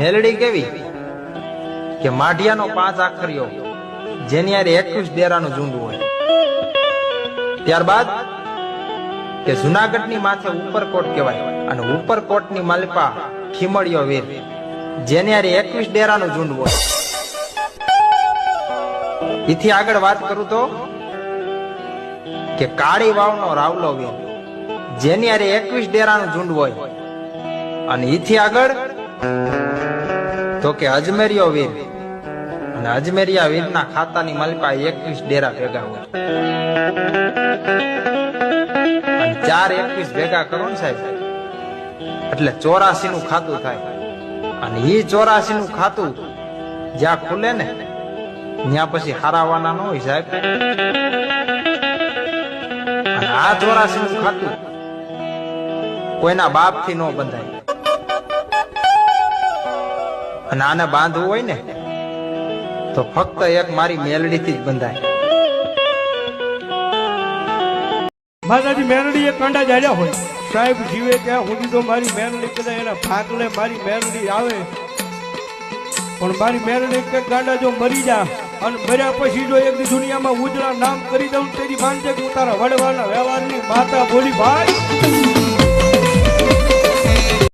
મેલડી કેવી? કે માઢિયાનો પાંચ આખરીઓ, જેની યાર એકવીસ ડેરાનું ઝુંડું હોય. ત્યારબાદ કે જુનાગઢની માથે ઉપરકોટ કહેવાય અને ઉપરકોટની માલપા ખીમળિયો વીર, જેની યાર એકવીસ ડેરાનું ઝુંડ હોય. એથી આગળ વાત કરું તો કે કાળી વાવનો રાવલો વીર, જેની હારે એકવીસ ડેરાનું ઝુંડ હોય અને ઈથી આગળ? તો કે અજમેરિયો વીર. અને અજમેરિયા વીરના ખાતાની માલિકા એકવીસ ડેરા ભેગા હોય ચાર એકવીસ ભેગા કરો ને સાહેબ? એટલે ચોરાસી નું ખાતું થાય. અને એ ચોરાસી નું ખાતું જ્યાં ખુલે ને, ત્યાં પછી હારાવાના ન હોય સાહેબ. અને આ ચોરાસી નું ખાતું કોઈના બાપથી ન બંધાય. અને આને બાંધવું હોય ને, તો ફક્ત એક મારી મેલડી થી જ બંધાય. માતાજી મેરડી એ કાંડા જાડ્યા હોય. સાહેબ, જીવે ત્યાં સુધી તો મારી મેરડી કદાચ એના ભાગલે મારી મેરડી આવે. પણ મારી મેરડી કે ગાંડા જો મરી જા અને મર્યા પછી જો એક દુનિયામાં ઉજળા નામ કરી દઉં તેની માનજે હું તારા વડવાના વ્યવહારની માતા બોલી, ભાઈ